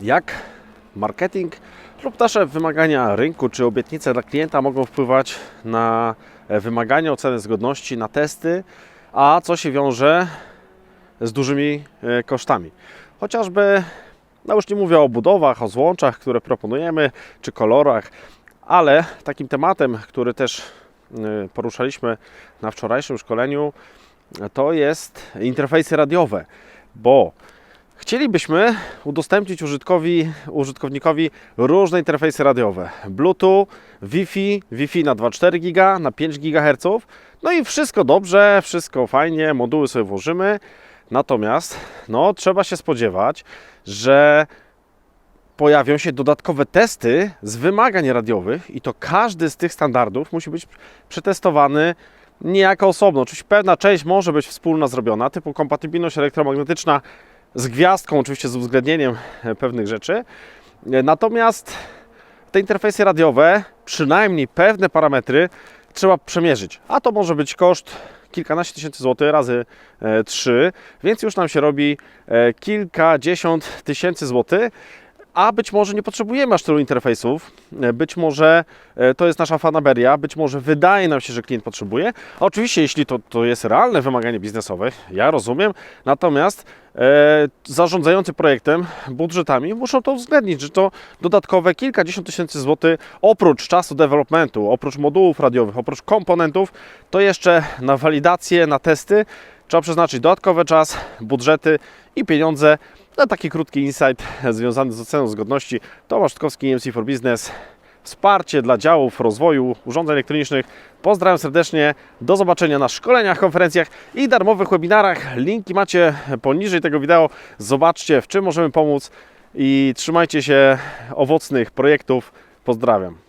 jak marketing lub nasze wymagania rynku czy obietnice dla klienta mogą wpływać na e, wymagania oceny zgodności, na testy, a co się wiąże z dużymi e, kosztami. Chociażby, no już nie mówię o budowach, o złączach, które proponujemy, czy kolorach, ale takim tematem, który też e, poruszaliśmy na wczorajszym szkoleniu, to jest interfejsy radiowe, bo chcielibyśmy udostępnić użytkownikowi różne interfejsy radiowe. Bluetooth, Wi-Fi, Wi-Fi na 2,4 giga, na 5 GHz. No i wszystko dobrze, wszystko fajnie, moduły sobie włożymy. Natomiast no, trzeba się spodziewać, że pojawią się dodatkowe testy z wymagań radiowych i to każdy z tych standardów musi być przetestowany niejako osobno. Oczywiście pewna część może być wspólna zrobiona, typu kompatybilność elektromagnetyczna z gwiazdką, oczywiście z uwzględnieniem e, pewnych rzeczy. E, Natomiast te interfejsy radiowe, przynajmniej pewne parametry trzeba przemierzyć. A to może być koszt kilkanaście tysięcy złotych razy e, trzy, więc już nam się robi kilkadziesiąt tysięcy złotych. A być może nie potrzebujemy aż tylu interfejsów, e, być może e, to jest nasza fanaberia, być może wydaje nam się, że klient potrzebuje. A oczywiście, jeśli to, to jest realne wymaganie biznesowe, ja rozumiem, natomiast e, zarządzający projektem, budżetami muszą to uwzględnić, że to dodatkowe kilkadziesiąt tysięcy złotych oprócz czasu developmentu, oprócz modułów radiowych, oprócz komponentów, to jeszcze na walidację, na testy trzeba przeznaczyć dodatkowy czas, budżety i pieniądze na taki krótki insight związany z oceną zgodności. Tomasz Sztkowski, EMC for Business. Wsparcie dla działów rozwoju urządzeń elektronicznych. Pozdrawiam serdecznie. Do zobaczenia na szkoleniach, konferencjach i darmowych webinarach. Linki macie poniżej tego wideo. Zobaczcie, w czym możemy pomóc i trzymajcie się owocnych projektów. Pozdrawiam.